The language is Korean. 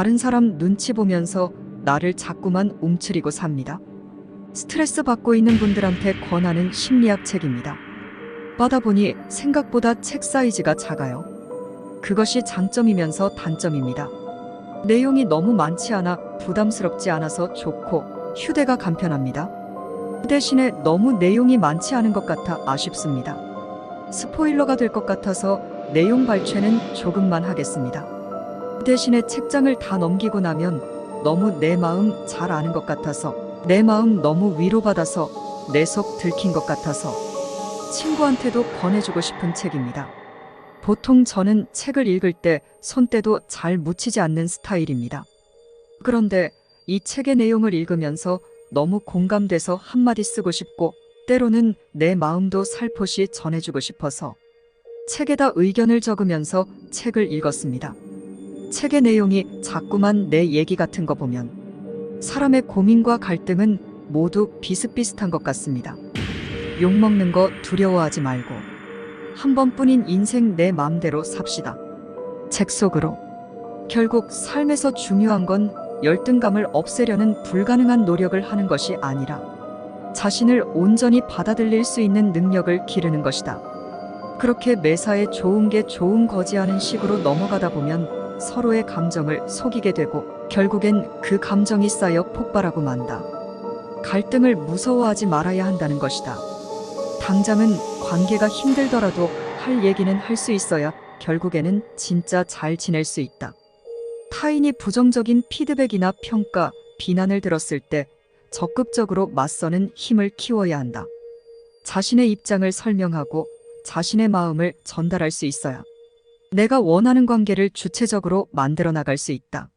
다른 사람 눈치 보면서 나를 자꾸만 움츠리고 삽니다. 스트레스 받고 있는 분들한테 권하는 심리학 책입니다. 빠다 보니 생각보다 책 사이즈가 작아요. 그것이 장점이면서 단점입니다. 내용이 너무 많지 않아 부담스럽지 않아서 좋고 휴대가 간편합니다. 그 대신에 너무 내용이 많지 않은 것 같아 아쉽습니다. 스포일러가 될 것 같아서 내용 발췌는 조금만 하겠습니다. 그 대신에 책장을 다 넘기고 나면 너무 내 마음 잘 아는 것 같아서 내 마음 너무 위로받아서 내 속 들킨 것 같아서 친구한테도 권해주고 싶은 책입니다. 보통 저는 책을 읽을 때 손때도 잘 묻히지 않는 스타일입니다. 그런데 이 책의 내용을 읽으면서 너무 공감돼서 한마디 쓰고 싶고 때로는 내 마음도 살포시 전해주고 싶어서 책에다 의견을 적으면서 책을 읽었습니다. 책의 내용이 자꾸만 내 얘기 같은 거 보면 사람의 고민과 갈등은 모두 비슷비슷한 것 같습니다. 욕먹는 거 두려워하지 말고 한 번뿐인 인생 내 맘대로 삽시다. 책 속으로 결국 삶에서 중요한 건 열등감을 없애려는 불가능한 노력을 하는 것이 아니라 자신을 온전히 받아들일 수 있는 능력을 기르는 것이다. 그렇게 매사에 좋은 게 좋은 거지 하는 식으로 넘어가다 보면 서로의 감정을 속이게 되고 결국엔 그 감정이 쌓여 폭발하고 만다. 갈등을 무서워하지 말아야 한다는 것이다. 당장은 관계가 힘들더라도 할 얘기는 할 수 있어야 결국에는 진짜 잘 지낼 수 있다. 타인이 부정적인 피드백이나 평가, 비난을 들었을 때 적극적으로 맞서는 힘을 키워야 한다. 자신의 입장을 설명하고 자신의 마음을 전달할 수 있어야 내가 원하는 관계를 주체적으로 만들어 나갈 수 있다.